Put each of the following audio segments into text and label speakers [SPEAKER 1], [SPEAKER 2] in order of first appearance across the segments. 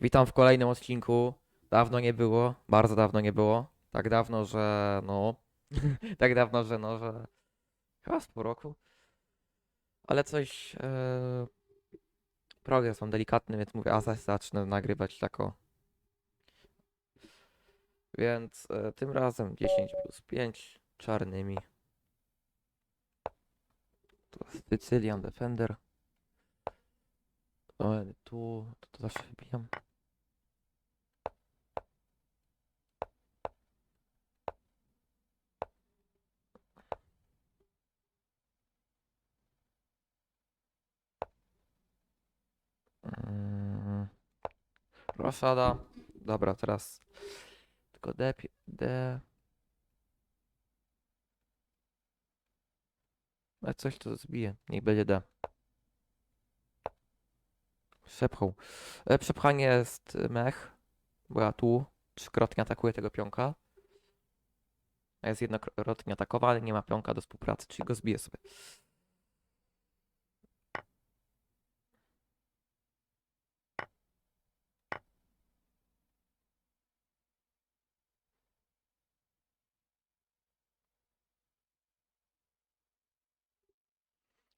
[SPEAKER 1] Witam w kolejnym odcinku. Dawno nie było, bardzo dawno nie było. Tak dawno, że no. tak dawno, że no, że. Chyba z pół roku. Ale coś. E... Progres mam delikatny, więc mówię, a zaś zacznę nagrywać tako. Więc e, tym razem 10 plus 5 czarnymi. To Sycylian Defender. O, tu, to, to zawsze wybijam. Rosada. Dobra, teraz tylko D, D. Ale coś to zbije. Niech będzie D. Przepchał. E, Przepchanie jest mech, bo ja tu trzykrotnie atakuję tego pionka. A jest jednokrotnie atakowany, nie ma pionka do współpracy, czyli go zbiję sobie.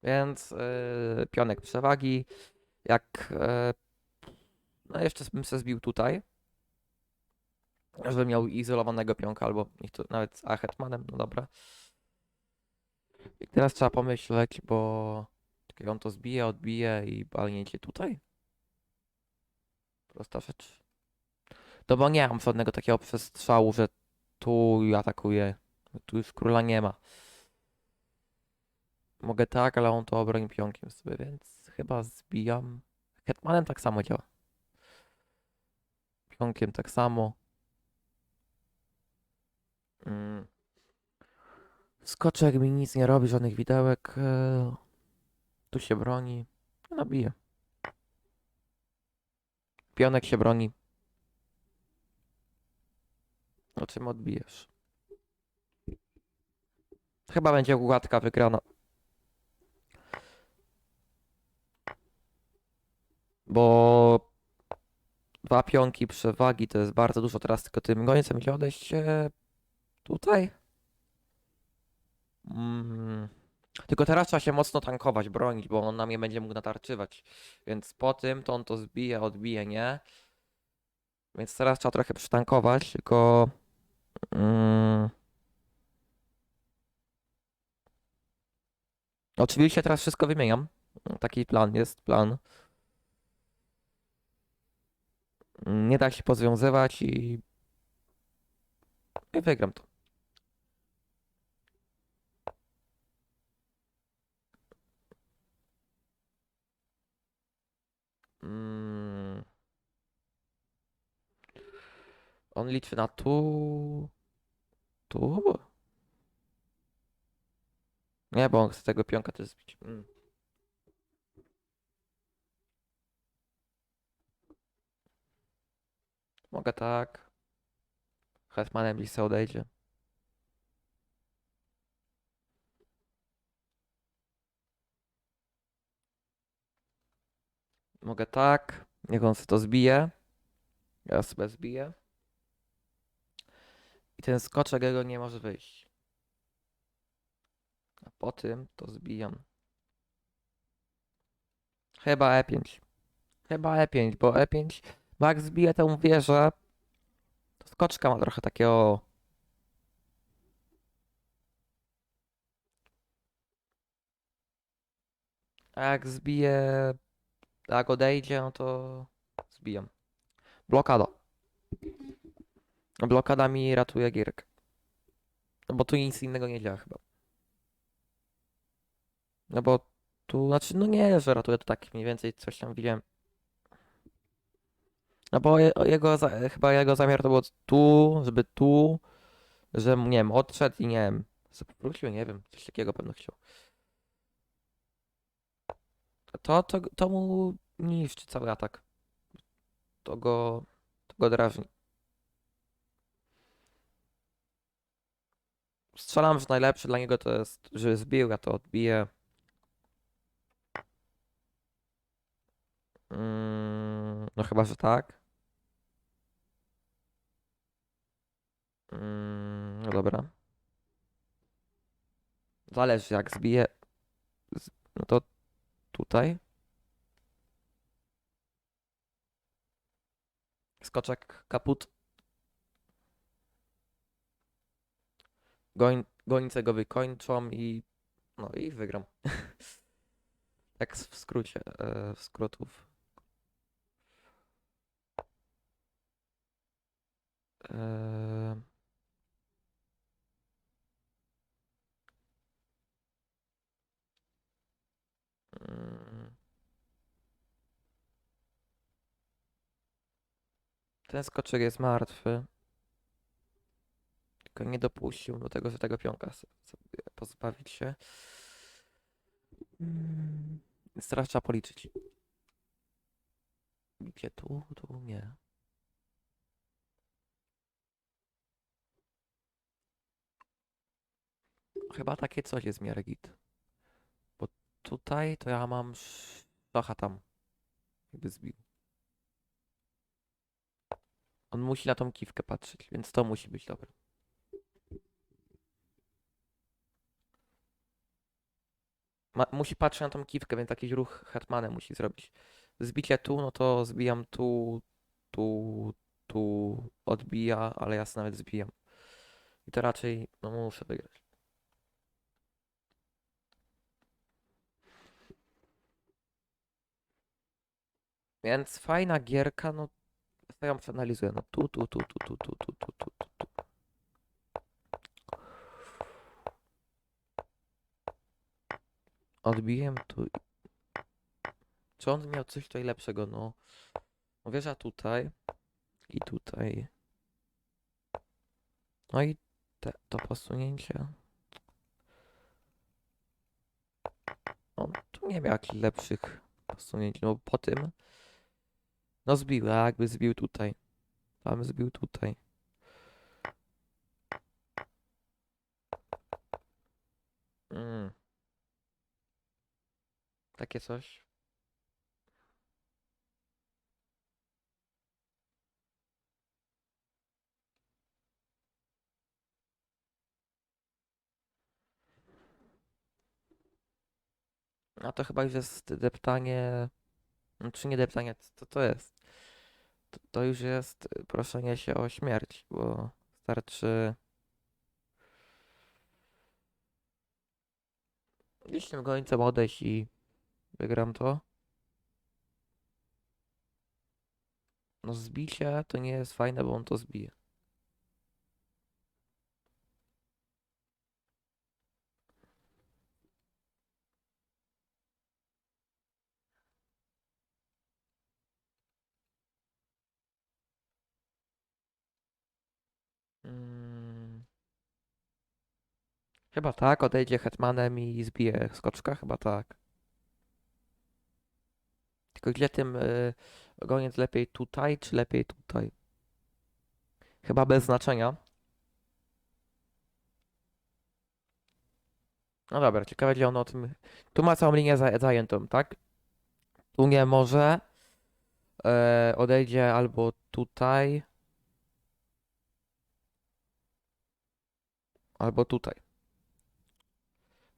[SPEAKER 1] Więc yy, pionek przewagi. Jak e, no jeszcze bym se zbił tutaj, żeby miał izolowanego pionka, albo niech to nawet z hetmanem, no dobra. I teraz trzeba pomyśleć, bo czekaj, on to zbije, odbije i balnięcie tutaj. Prosta rzecz. No bo nie mam żadnego takiego przestrzału, że tu atakuję. Tu już króla nie ma. Mogę tak, ale on to obroni pionkiem sobie, więc chyba zbijam. Hetmanem tak samo działa. Pionkiem tak samo. Mm. Skoczek mi nic nie robi, żadnych widełek. e, Tu się broni. No bije. Pionek się broni. O czym odbijesz? Chyba będzie łatka wygrana. Bo dwa pionki przewagi to jest bardzo dużo. Teraz tylko tym gońcem się odejść e, tutaj. Mm. Tylko teraz trzeba się mocno tankować, bronić, bo on na mnie będzie mógł natarczywać. Więc po tym to on to zbije, odbije, nie? Więc teraz trzeba trochę przytankować, tylko... Mm. Oczywiście teraz wszystko wymieniam. Taki plan jest, plan. Nie da się pozwiązywać i... I wygram to. Mm. On liczy na tu... Tu? Nie, bo on chce tego pionka też zbić. Mm. Mogę tak. Hetmanem blisko odejdzie. Mogę tak. Niech on sobie to zbije. Ja sobie zbiję. I ten skoczek jego nie może wyjść. A po tym to zbijam. Chyba E5. Chyba E5, bo E5, bo jak zbije tę wieżę, to skoczka ma trochę takiego... A jak zbije, jak odejdzie, no to zbijam. Blokada. Blokada mi ratuje gierkę. No bo tu nic innego nie działa chyba. No bo tu, znaczy, no nie, że ratuje to tak mniej więcej coś tam widziałem. No bo je, jego, chyba jego zamiar to było tu, żeby tu, że nie wiem, odszedł i nie wiem, powrócił, nie wiem, coś takiego pewno chciał. To, to, to mu niszczy cały atak. To go, to go drażni. Strzelam, że najlepsze dla niego to jest, że zbił, ja to odbiję. Mm, no chyba, że tak. Mm, no dobra. Zależy, jak zbije. No to tutaj. Skoczek, kaput. Goń, gońce go wykończą i. No i wygram. tak w skrócie, e, w skrótów. Ten skoczek jest martwy. Tylko nie dopuścił do tego, że tego pionka pozbawić się. Mm. Więc teraz trzeba policzyć. Gdzie tu, tu nie. Chyba takie coś jest miarę git. Bo tutaj to ja mam szacha tam. Jakby zbił. On musi na tą kiwkę patrzeć, więc to musi być dobre. Ma, musi patrzeć na tą kiwkę, więc jakiś ruch hetmanem musi zrobić. Zbicie tu, no to zbijam tu, tu, tu, odbija, ale ja nawet zbijam. I to raczej, no muszę wygrać. Więc fajna gierka, no to ją przeanalizuję. No tu, tu, tu, tu, tu, tu, tu, tu, tu, tu, tu. Odbiłem tu. Czy on miał coś tutaj lepszego? No, no wieża tutaj i tutaj. No i te, to posunięcie. On tu nie miał jakichś lepszych posunięć. No po tym. No zbił, a jakby zbił tutaj. Tam zbił tutaj. Mm. Takie coś. A to chyba już jest deptanie. No, Czy nie deptanie? Co to jest? To, to już jest proszenie się o śmierć, bo starczy. Tym gońcem odejść i wygram to. No zbicie to nie jest fajne, bo on to zbije. Chyba tak, odejdzie hetmanem i zbije skoczka, chyba tak. Tylko gdzie tym y, goniec lepiej tutaj, czy lepiej tutaj? Chyba bez znaczenia. No dobra, ciekawe gdzie on o tym... Tu ma całą linię za- zajętą, tak? Tu nie może. E, odejdzie albo tutaj. Albo tutaj.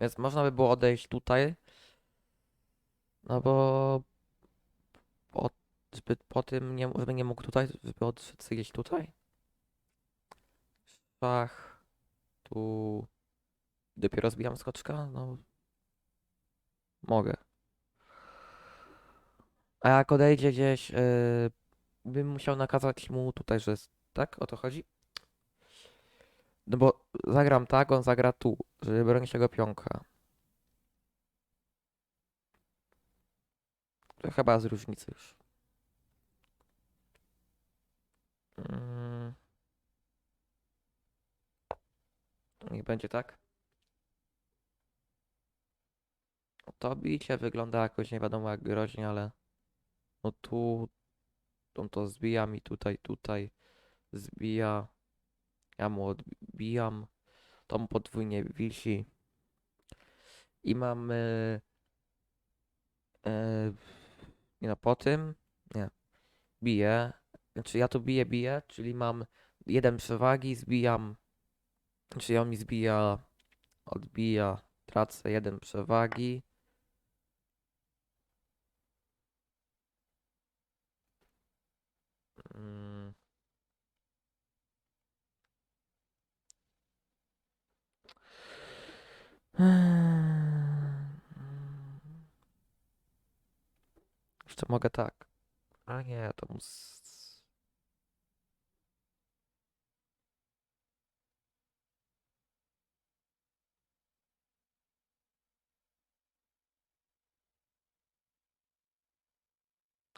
[SPEAKER 1] Więc można by było odejść tutaj. No bo... Po, żeby po tym nie, żeby nie mógł tutaj, żeby odszedł gdzieś tutaj. Szach. Tu... Dopiero zbijam skoczka? No... Mogę. A jak odejdzie gdzieś, yy, bym musiał nakazać mu tutaj, że tak? O to chodzi? No bo zagram tak, on zagra tu, żeby bronić tego pionka. To chyba z różnicy już. Mm. Niech będzie tak. To bicie wygląda jakoś nie wiadomo jak groźnie, ale no tu on to zbija mi tutaj, tutaj zbija. Ja mu odbijam. To mu podwójnie wisi. I mamy e, nie no po tym nie bije. Znaczy ja tu biję, biję, czyli mam jeden przewagi, zbijam, czyli on mi zbija, odbija, tracę jeden przewagi. Jeszcze mogę tak. A nie, to mus...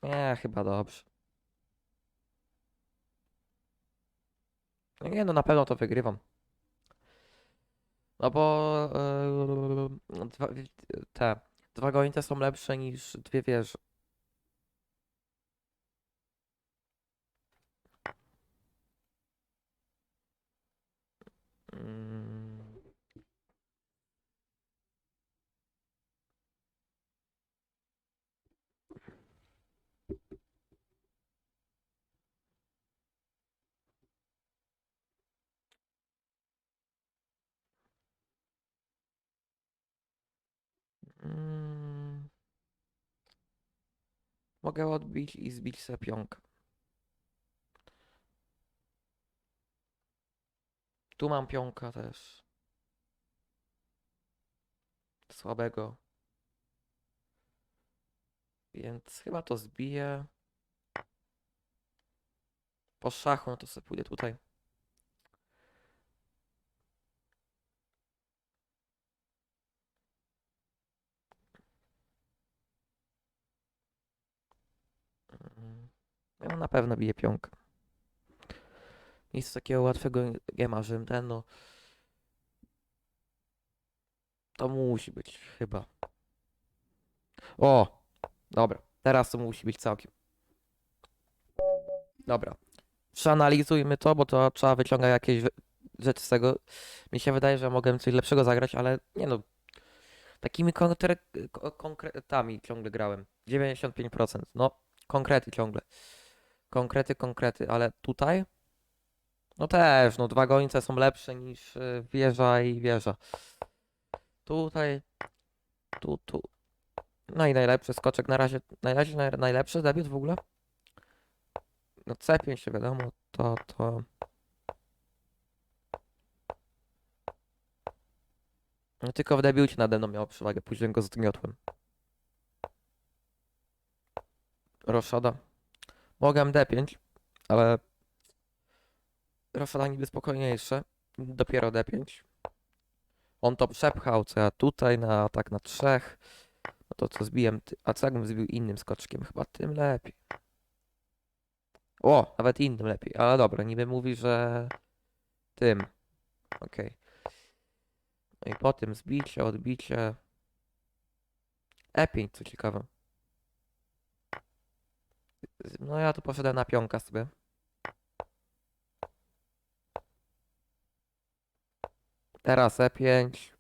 [SPEAKER 1] Nie, chyba dobrze. Nie, no na pewno to wygrywam. No bo yy, dwa, te dwa gonice są lepsze niż dwie wieże. Mm. Mogę odbić i zbić sobie pionkę. Tu mam pionka też. Słabego. Więc chyba to zbiję. Po szachu, no to sobie pójdę tutaj. Ja na pewno biję pionkę. Nic takiego łatwego nie ma, żebym ten no. To musi być, chyba. O! Dobra, teraz to musi być całkiem. Dobra. Przeanalizujmy to, bo to trzeba wyciągać jakieś rzeczy z tego. Mi się wydaje, że mogłem coś lepszego zagrać, ale nie no. Takimi konkre ko- konkretami ciągle grałem. 95%. No, konkrety ciągle. Konkrety, konkrety, ale tutaj no też, no dwa gonice są lepsze niż y, wieża i wieża. Tutaj, tu, tu. No i najlepszy skoczek na razie, na razie naj, najlepszy debiut w ogóle. No C5 się wiadomo, to, to. No tylko w debiucie nade mną miał przewagę, później go zgniotłem. Roszada. Mogłem D5, ale Roszada niby spokojniejsze. Dopiero D5. On to przepchał, co ja tutaj na atak na trzech. No to co zbiłem, a co jakbym zbił innym skoczkiem? Chyba tym lepiej. O, nawet innym lepiej, ale dobra, niby mówi, że tym. Okej. No i po tym zbicie, odbicie. E5, co ciekawe. No ja tu poszedłem na pionka sobie. Teraz E E5.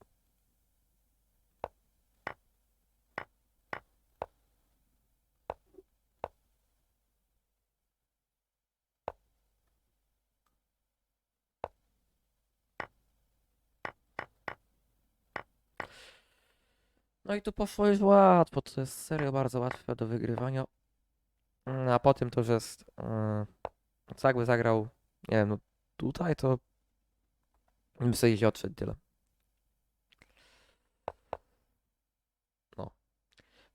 [SPEAKER 1] No i tu poszło już łatwo, to jest serio bardzo łatwe do wygrywania. Mm, A potem to już jest... Yy, co jakby zagrał, nie wiem, no tutaj to... bym sobie gdzieś odszedł tyle. No.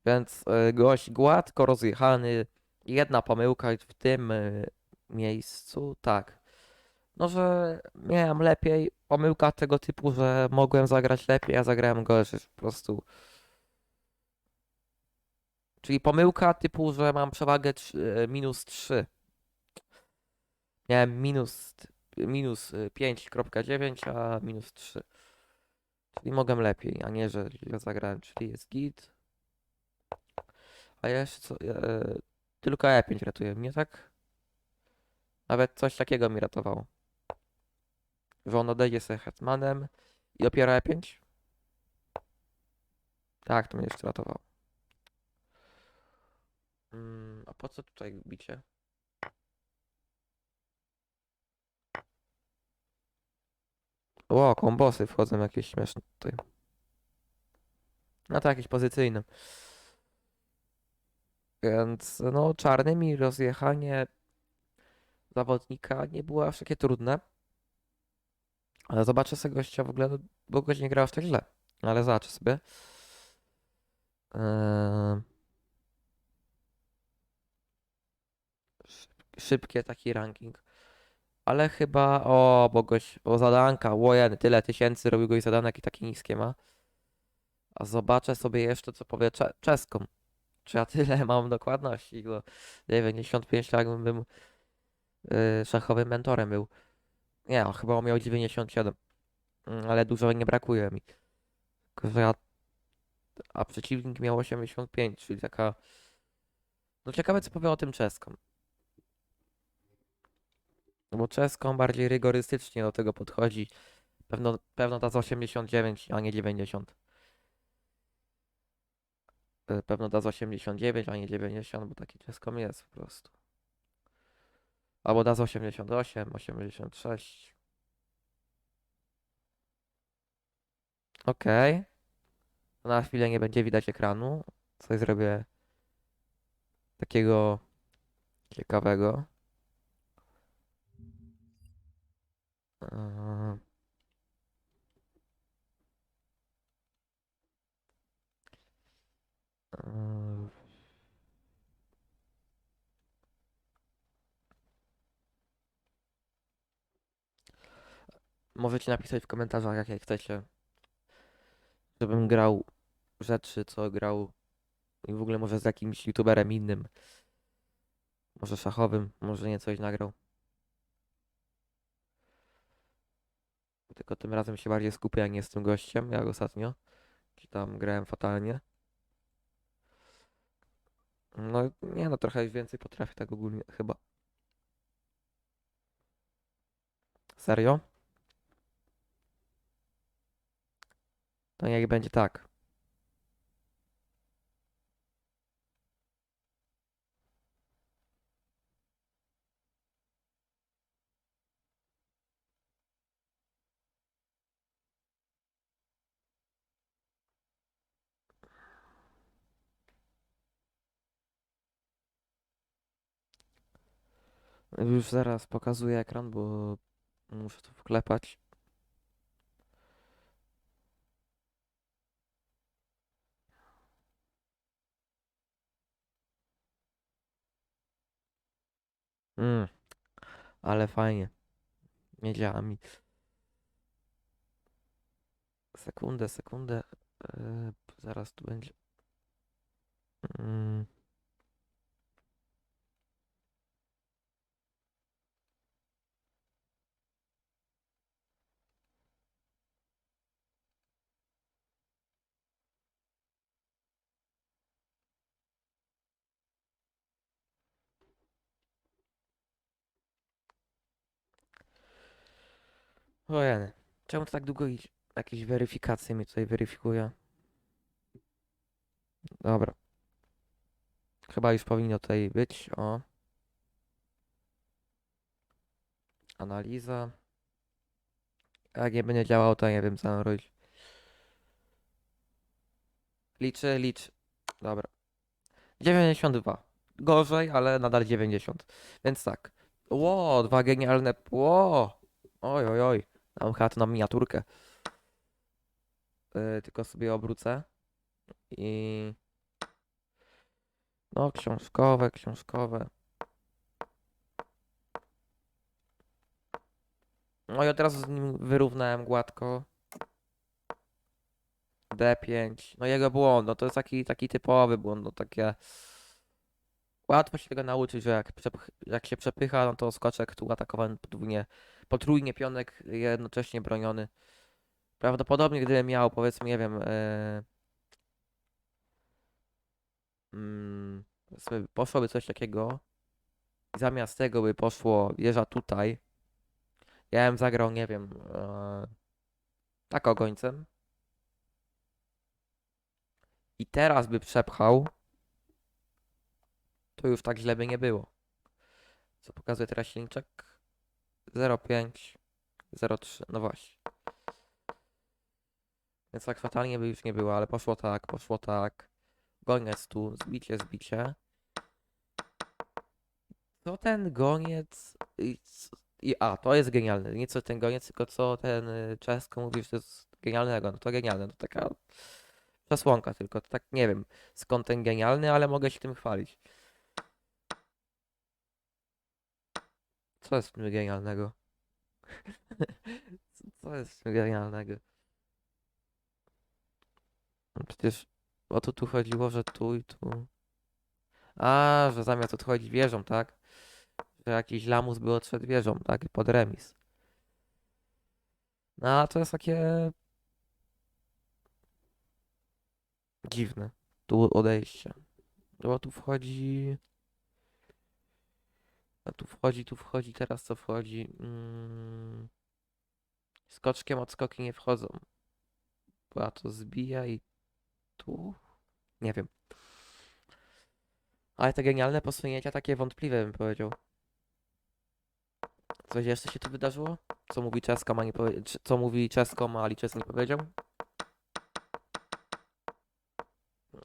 [SPEAKER 1] Więc y, gość gładko rozjechany, jedna pomyłka w tym y, miejscu, tak. No, że miałem lepiej, pomyłka tego typu, że mogłem zagrać lepiej, a zagrałem gorzej, po prostu. Czyli pomyłka typu, że mam przewagę trzy- e, minus 3. Miałem minus, minus y, 5.9, a minus 3. Czyli mogłem lepiej, a nie, że źle zagrałem, czyli jest git. A jeszcze co, e, tylko E5 ratuje mnie, tak? Nawet coś takiego mi ratowało. Że on odejdzie sobie hetmanem i dopiero E5? Tak, to mnie jeszcze ratowało. Mm, a po co tutaj bicie? O, kombosy wchodzą jakieś śmieszne tutaj. No to jakieś pozycyjne. Więc no czarnymi rozjechanie zawodnika nie było aż takie trudne. Ale zobaczę sobie gościa w ogóle, no, bo gość nie grał aż tak źle. Ale zobaczę sobie. Eee, Szybkie taki ranking. Ale chyba, o, bo gość, o zadanka, łojen, tyle tysięcy robił goś zadanek i takie niskie ma. A zobaczę sobie jeszcze, co powie cze czeską. Czy ja tyle mam dokładności, bo 95 lat bym yy, szachowym mentorem był. Nie, on chyba miał 97. Mm, Ale dużo nie brakuje mi. Tylko, ja... A przeciwnik miał 85, czyli taka... No ciekawe, co powie o tym czeską. No bo bardziej rygorystycznie do tego podchodzi. Pewno, pewno ta z 89, a nie 90. Y, Pewno da z 89, a nie 90, bo taki czeską jest po prostu. Albo da z 88, 86. Okej. Na chwilę nie będzie widać ekranu. Coś zrobię takiego ciekawego. Możecie napisać w komentarzach, jakie chcecie, żebym grał rzeczy, co grał i w ogóle może z jakimś youtuberem innym. Może szachowym, może nie coś nagrał. Tylko tym razem się bardziej skupię, a nie z tym gościem, jak ostatnio. Czy tam grałem fatalnie. No nie no, trochę więcej potrafię tak ogólnie chyba. Serio? To niech będzie tak. Już zaraz pokazuję ekran, bo muszę to wklepać. Mm, ale fajnie. Nie działa mi. Sekundę, sekundę. Yy, zaraz tu będzie. Mm. Ojej, czemu to tak długo idzie? Jakieś weryfikacje mi tutaj weryfikuje. Dobra. Chyba już powinno tutaj być. O. Analiza. Jak nie będzie działało, to nie wiem co mam robić. Liczy, licz. Dobra. 92. Gorzej, ale nadal 90. Więc tak. Ło, dwa genialne. Ło. Oj, oj, oj. Mam chyba na miniaturkę. Yy, tylko sobie obrócę. I... No, książkowe, książkowe. No i od razu z nim wyrównałem gładko. D5. No jego błąd, no to jest taki, taki typowy błąd, no takie... Łatwo się tego nauczyć, że jak, jak się przepycha, no to skoczek tu atakowany podwójnie, potrójnie pionek jednocześnie broniony. Prawdopodobnie gdybym miał, powiedzmy, nie wiem, e, mm, poszłoby coś takiego zamiast tego by poszło wieża tutaj, ja bym zagrał, nie wiem, e, tak ogońcem i teraz by przepchał, to już tak źle by nie było. Co pokazuje teraz silniczek? 0,5, 0,3, no właśnie. Więc tak fatalnie by już nie było, ale poszło tak, poszło tak. Goniec tu, zbicie, zbicie. Co ten goniec... i I, a, to jest genialne. Nie co ten goniec, tylko co ten y, Czesko mówi, że to jest genialnego. No to genialne, to taka przesłonka tylko. To tak nie wiem skąd ten genialny, ale mogę się tym chwalić. Co jest w tym genialnego? Co- jest w tym genialnego? No Przecież o to tu chodziło, że tu i tu. A, że zamiast odchodzić wieżą, tak? Że jakiś lamus by odszedł wieżą, tak? Pod remis. No, a to jest takie dziwne. Tu odejście. Bo tu wchodzi. A tu wchodzi, tu wchodzi, teraz co wchodzi? Mm. Skoczkiem odskoki nie wchodzą. Bo a to zbija i tu? Nie wiem. Ale te genialne posunięcia takie wątpliwe bym powiedział. Coś jeszcze się tu wydarzyło? Co mówi Czesko, a nie powie... Co mówi Czesko, a Liczes nie powiedział?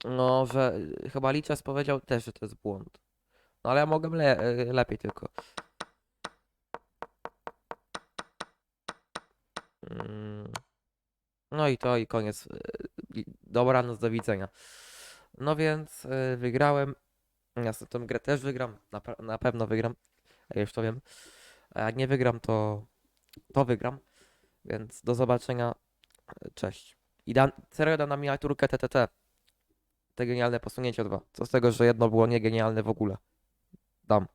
[SPEAKER 1] No, że chyba Liczes powiedział też, że to jest błąd. No ale ja mogę le y, lepiej tylko. Mm. No i to i koniec. Y, Dobranoc, do widzenia. No więc y, wygrałem. Tą grę też wygram. Na, na pewno wygram. Ja już to wiem. A jak nie wygram, to, to wygram. Więc do zobaczenia. Cześć. I da, serio da na miniaturkę TTT. Te genialne posunięcia dwa. Co z tego, że jedno było niegenialne w ogóle. там